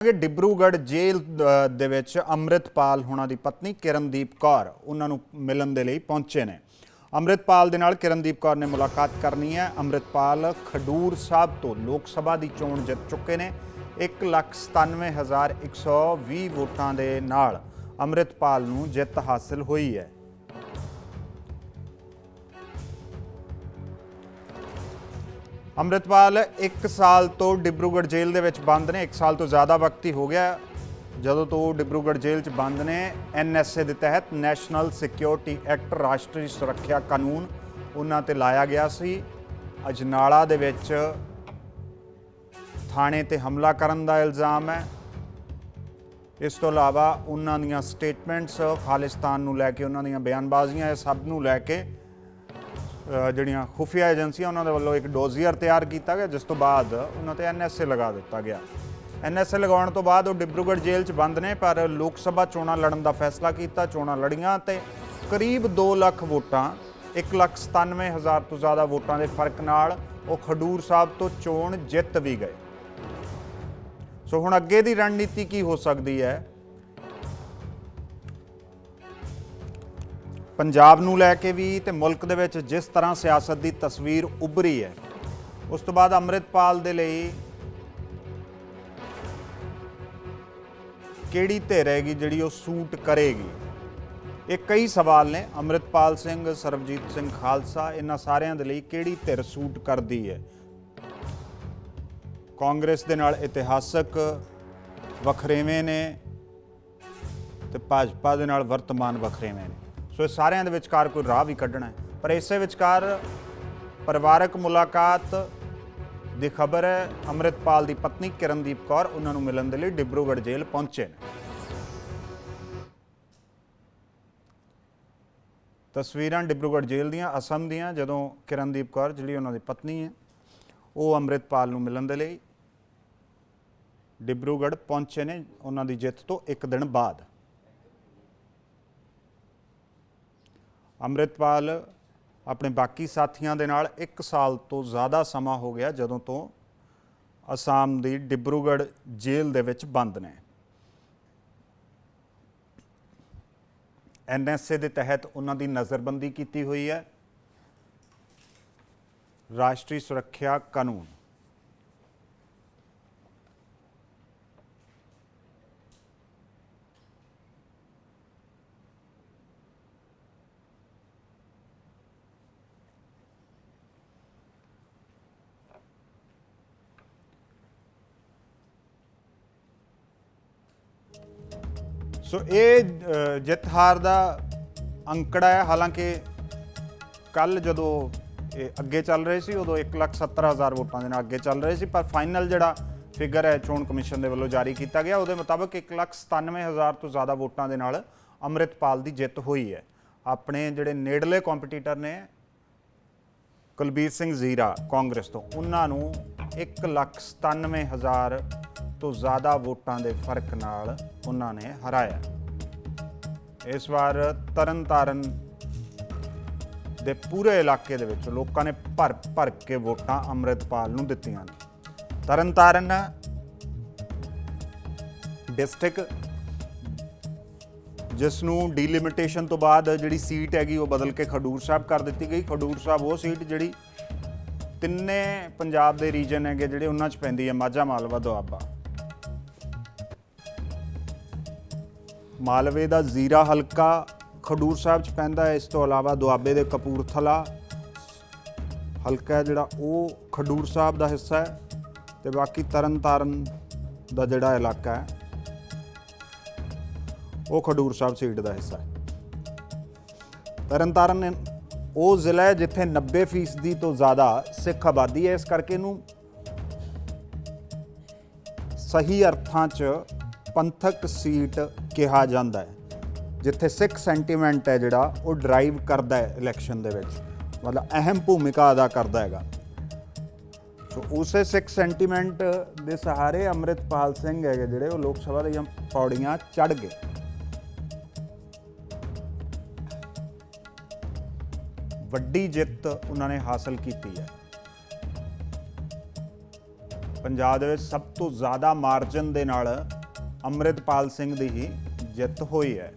ਕਿ ਡਿਬਰੂਗੜ੍ਹ ਜੇਲ੍ਹ ਦੇ ਵਿੱਚ ਅੰਮ੍ਰਿਤਪਾਲ ਹੋਣਾ ਦੀ ਪਤਨੀ ਕਿਰਨਦੀਪ ਕੌਰ ਉਹਨਾਂ ਨੂੰ ਮਿਲਣ ਦੇ ਲਈ ਪਹੁੰਚੇ ਨੇ। ਅੰਮ੍ਰਿਤਪਾਲ ਦੇ ਨਾਲ ਕਿਰਨਦੀਪ ਕੌਰ ਨੇ ਮੁਲਾਕਾਤ ਕਰਨੀ ਹੈ। ਅੰਮ੍ਰਿਤਪਾਲ ਖਡੂਰ ਸਾਹਿਬ ਤੋਂ ਲੋਕ ਸਭਾ ਦੀ ਚੋਣ ਜਿੱਤ ਚੁੱਕੇ ਨੇ। 197120 ਵੋਟਾਂ ਦੇ ਨਾਲ ਅੰਮ੍ਰਿਤਪਾਲ ਨੂੰ ਜਿੱਤ ਹਾਸਲ ਹੋਈ ਹੈ। ਅੰਮ੍ਰਿਤਪਾਲ 1 ਸਾਲ ਤੋਂ ਡਿਬਰੂਗੜ੍ਹ ਜੇਲ੍ਹ ਦੇ ਵਿੱਚ ਬੰਦ ਨੇ 1 ਸਾਲ ਤੋਂ ਜ਼ਿਆਦਾ ਵਕਤ ਹੀ ਹੋ ਗਿਆ। ਜਦੋਂ ਤੋਂ ਉਹ ਡਿਬਰੂਗੜ੍ਹ ਜੇਲ੍ਹ 'ਚ ਬੰਦ ਨੇ ਐਨਐਸਏ ਦੇ ਤਹਿਤ ਨੈਸ਼ਨਲ ਸਿਕਿਉਰਿਟੀ ਐਕਟ ਰਾਸ਼ਟਰੀ ਸੁਰੱਖਿਆ ਕਾਨੂੰਨ ਉਹਨਾਂ ਤੇ ਲਾਇਆ ਗਿਆ ਸੀ। ਅਜਨਾਲਾ ਦੇ ਵਿੱਚ ਥਾਣੇ ਤੇ ਹਮਲਾ ਕਰਨ ਦਾ ਇਲਜ਼ਾਮ ਹੈ। ਇਸ ਤੋਂ ਇਲਾਵਾ ਉਹਨਾਂ ਦੀਆਂ ਸਟੇਟਮੈਂਟਸ ਖਾਲਿਸਤਾਨ ਨੂੰ ਲੈ ਕੇ, ਉਹਨਾਂ ਦੀਆਂ ਬਿਆਨਬਾਜ਼ੀਆਂ, ਇਹ ਸਭ ਨੂੰ ਲੈ ਕੇ ਜਿਹੜੀਆਂ ਖੁਫੀਆ ਏਜੰਸੀਆਂ ਉਹਨਾਂ ਦੇ ਵੱਲੋਂ ਇੱਕ ਡੋਜ਼ੀਅਰ ਤਿਆਰ ਕੀਤਾ ਗਿਆ, ਜਿਸ ਤੋਂ ਬਾਅਦ ਉਹਨਾਂ ਤੇ ਐਨਐਸਏ ਲਗਾ ਦਿੱਤਾ ਗਿਆ। ਐਨਐਸਏ ਲਗਾਉਣ ਤੋਂ ਬਾਅਦ ਉਹ ਡਿਬਰੂਗੜ੍ਹ ਜੇਲ੍ਹ 'ਚ ਬੰਦ ਨੇ, ਪਰ ਲੋਕ ਸਭਾ ਚੋਣਾਂ ਲੜਨ ਦਾ ਫੈਸਲਾ ਕੀਤਾ, ਚੋਣਾਂ ਲੜੀਆਂ ਤੇ ਕਰੀਬ 2 ਲੱਖ ਵੋਟਾਂ 197000 ਤੋਂ ਜ਼ਿਆਦਾ ਵੋਟਾਂ ਦੇ ਫ਼ਰਕ ਨਾਲ ਉਹ ਖਡੂਰ ਸਾਹਿਬ ਤੋਂ ਚੋਣ ਜਿੱਤ ਵੀ ਗਏ। ਸੋ ਹੁਣ ਅੱਗੇ ਦੀ ਰਣਨੀਤੀ ਕੀ ਹੋ ਸਕਦੀ ਹੈ? ਪੰਜਾਬ ਨੂੰ ਲੈ ਕੇ ਵੀ ਤੇ ਮੁਲਕ ਦੇ ਵਿੱਚ ਜਿਸ ਤਰ੍ਹਾਂ ਸਿਆਸਤ ਦੀ ਤਸਵੀਰ ਉੱਭਰੀ ਹੈ, ਉਸ ਤੋਂ ਬਾਅਦ ਅੰਮ੍ਰਿਤਪਾਲ ਦੇ ਲਈ ਕਿਹੜੀ ਧਿਰ ਹੈਗੀ ਜਿਹੜੀ ਉਹ ਸੂਟ ਕਰੇਗੀ? ਇਹ ਕਈ ਸਵਾਲ ਨੇ। ਅੰਮ੍ਰਿਤਪਾਲ ਸਿੰਘ, ਸਰਬਜੀਤ ਸਿੰਘ ਖਾਲਸਾ, ਇਹਨਾਂ ਸਾਰਿਆਂ ਦੇ ਲਈ ਕਿਹੜੀ ਧਿਰ ਸੂਟ ਕਰਦੀ ਹੈ? ਕਾਂਗਰਸ ਦੇ ਨਾਲ ਇਤਿਹਾਸਕ ਵਖਰੇਵੇਂ ਨੇ ਤੇ ਭਾਜਪਾ ਦੇ ਨਾਲ ਵਰਤਮਾਨ ਵਖਰੇਵੇਂ ਨੇ। ਸੋ ਇਹ ਸਾਰਿਆਂ ਦੇ ਵਿਚਕਾਰ ਕੋਈ ਰਾਹ ਵੀ ਕੱਢਣਾ ਹੈ। ਪਰ ਇਸੇ ਵਿਚਕਾਰ ਪਰਿਵਾਰਕ ਮੁਲਾਕਾਤ ਦੀ ਖਬਰ ਹੈ। ਅੰਮ੍ਰਿਤਪਾਲ ਦੀ ਪਤਨੀ ਕਿਰਨਦੀਪ ਕੌਰ ਉਹਨਾਂ ਨੂੰ ਮਿਲਣ ਦੇ ਲਈ ਡਿਬਰੂਗੜ੍ਹ ਜੇਲ੍ਹ ਪਹੁੰਚੇ ਨੇ। ਤਸਵੀਰਾਂ ਡਿਬਰੂਗੜ੍ਹ ਜੇਲ੍ਹ ਦੀਆਂ, ਅਸਮ ਦੀਆਂ, ਜਦੋਂ ਕਿਰਨਦੀਪ ਕੌਰ ਜਿਹੜੀ ਉਹਨਾਂ ਦੀ ਪਤਨੀ ਹੈ, ਉਹ ਅੰਮ੍ਰਿਤਪਾਲ ਨੂੰ ਮਿਲਣ ਦੇ ਲਈ ਡਿਬਰੂਗੜ੍ਹ ਪਹੁੰਚੇ ਨੇ। ਉਹਨਾਂ ਦੀ ਜਿੱਤ ਤੋਂ ਇੱਕ ਦਿਨ ਬਾਅਦ। ਅੰਮ੍ਰਿਤਪਾਲ ਆਪਣੇ ਬਾਕੀ ਸਾਥੀਆਂ ਦੇ ਨਾਲ 1 ਸਾਲ ਤੋਂ ਜ਼ਿਆਦਾ ਸਮਾਂ ਹੋ ਗਿਆ ਜਦੋਂ ਤੋਂ ਅਸਾਮ ਦੀ ਡਿਬਰੂਗੜ੍ਹ ਜੇਲ੍ਹ ਦੇ ਵਿੱਚ ਬੰਦ ਨੇ। ਐਨਐਸਏ ਦੇ ਤਹਿਤ ਉਹਨਾਂ ਦੀ ਨਜ਼ਰਬੰਦੀ ਕੀਤੀ ਹੋਈ ਹੈ। ਰਾਸ਼ਟਰੀ ਸੁਰੱਖਿਆ ਕਾਨੂੰਨ ਸੋ ਇਹ ਜਿੱਤ ਹਾਰ ਦਾ ਅੰਕੜਾ ਹੈ। ਹਾਲਾਂਕਿ ਕੱਲ ਜਦੋਂ ਇਹ ਅੱਗੇ ਚੱਲ ਰਹੇ ਸੀ, ਉਦੋਂ 170000 ਵੋਟਾਂ ਦੇ ਨਾਲ ਅੱਗੇ ਚੱਲ ਰਹੇ ਸੀ। ਪਰ ਫਾਈਨਲ ਜਿਹੜਾ ਫਿਗਰ ਹੈ, ਚੋਣ ਕਮਿਸ਼ਨ ਦੇ ਵੱਲੋਂ ਜਾਰੀ ਕੀਤਾ ਗਿਆ। ਉਹਦੇ ਮੁਤਾਬਕ 197000 ਤੋਂ ਜ਼ਿਆਦਾ ਵੋਟਾਂ ਦੇ ਨਾਲ ਅੰਮ੍ਰਿਤਪਾਲ ਦੀ ਜਿੱਤ ਹੋਈ ਹੈ। ਆਪਣੇ ਜਿਹੜੇ ਨੇੜਲੇ ਕੰਪੀਟੀਟਰ ਨੇ, ਕੁਲਬੀਰ ਸਿੰਘ ਜ਼ੀਰਾ ਕਾਂਗਰਸ ਤੋਂ, ਉਹਨਾਂ ਨੂੰ 197000 ਤੋਂ ਜ਼ਿਆਦਾ ਵੋਟਾਂ ਦੇ ਫ਼ਰਕ ਨਾਲ ਉਹਨਾਂ ਨੇ ਹਰਾਇਆ। ਇਸ ਵਾਰ ਤਰਨਤਾਰਨ ਦੇ ਪੂਰੇ ਇਲਾਕੇ ਦੇ ਵਿੱਚ ਲੋਕਾਂ ਨੇ ਭਰ ਭਰ ਕੇ ਵੋਟਾਂ ਅੰਮ੍ਰਿਤਪਾਲ ਨੂੰ ਦਿੱਤੀਆਂ ਤਰਨਤਾਰਨ ਡਿਸਟ੍ਰਿਕਟ, ਜਿਸ ਨੂੰ ਡੀਲਿਮਿਟੇਸ਼ਨ ਤੋਂ ਬਾਅਦ ਜਿਹੜੀ ਸੀਟ ਹੈਗੀ ਉਹ ਬਦਲ ਕੇ ਖਡੂਰ ਸਾਹਿਬ ਕਰ ਦਿੱਤੀ ਗਈ। ਖਡੂਰ ਸਾਹਿਬ ਉਹ ਸੀਟ ਜਿਹੜੀ ਤਿੰਨੇ ਪੰਜਾਬ ਦੇ ਰੀਜਨ ਹੈਗੇ ਜਿਹੜੇ ਉਹਨਾਂ 'ਚ ਪੈਂਦੀ ਹੈ ਮਾਝਾ ਮਾਲਵਾ ਦੁਆਬਾ। ਮਾਲਵੇ ਦਾ ਜ਼ੀਰਾ ਹਲਕਾ ਖਡੂਰ ਸਾਹਿਬ 'ਚ ਪੈਂਦਾ ਹੈ। ਇਸ ਤੋਂ ਇਲਾਵਾ ਦੁਆਬੇ ਦੇ ਕਪੂਰਥਲਾ ਹਲਕਾ ਹੈ ਜਿਹੜਾ ਉਹ ਖਡੂਰ ਸਾਹਿਬ ਦਾ ਹਿੱਸਾ ਹੈ ਤੇ ਬਾਕੀ ਤਰਨਤਾਰਨ ਦਾ ਜਿਹੜਾ ਇਲਾਕਾ ਹੈ, ਉਹ ਖਡੂਰ ਸਾਹਿਬ ਸੀਟ ਦਾ ਹਿੱਸਾ ਹੈ। ਤਰਨਤਾਰਨ ਉਹ ਜ਼ਿਲ੍ਹਾ ਹੈ ਜਿੱਥੇ 90% ਤੋਂ ਜ਼ਿਆਦਾ ਸਿੱਖ ਆਬਾਦੀ ਹੈ। ਇਸ ਕਰਕੇ ਇਹਨੂੰ ਸਹੀ ਅਰਥਾਂ 'ਚ ਪੰਥਕ ਸੀਟ ਕਿਹਾ ਜਾਂਦਾ ਹੈ, ਜਿੱਥੇ ਸਿੱਖ ਸੈਂਟੀਮੈਂਟ ਹੈ ਜਿਹੜਾ, ਉਹ ਡਰਾਈਵ ਕਰਦਾ ਹੈ ਇਲੈਕਸ਼ਨ ਦੇ ਵਿੱਚ। ਮਤਲਬ ਅਹਿਮ ਭੂਮਿਕਾ ਅਦਾ ਕਰਦਾ ਹੈਗਾ। ਸੋ ਉਸੇ ਸਿੱਖ ਸੈਂਟੀਮੈਂਟ ਦੇ ਸਹਾਰੇ ਅੰਮ੍ਰਿਤਪਾਲ ਸਿੰਘ ਹੈਗੇ ਜਿਹੜੇ, ਉਹ ਲੋਕ ਸਭਾ ਦੀਆਂ ਪੌੜੀਆਂ ਚੜ ਗਏ। ਵੱਡੀ ਜਿੱਤ ਉਹਨਾਂ ਨੇ ਹਾਸਲ ਕੀਤੀ ਹੈ। ਪੰਜਾਬ ਦੇ ਵਿੱਚ ਸਭ ਤੋਂ ਜ਼ਿਆਦਾ ਮਾਰਜਨ ਦੇ ਨਾਲ ਅੰਮ੍ਰਿਤਪਾਲ ਸਿੰਘ ਦੀ ਹੀ ਜਿੱਤ ਹੋਈ ਹੈ।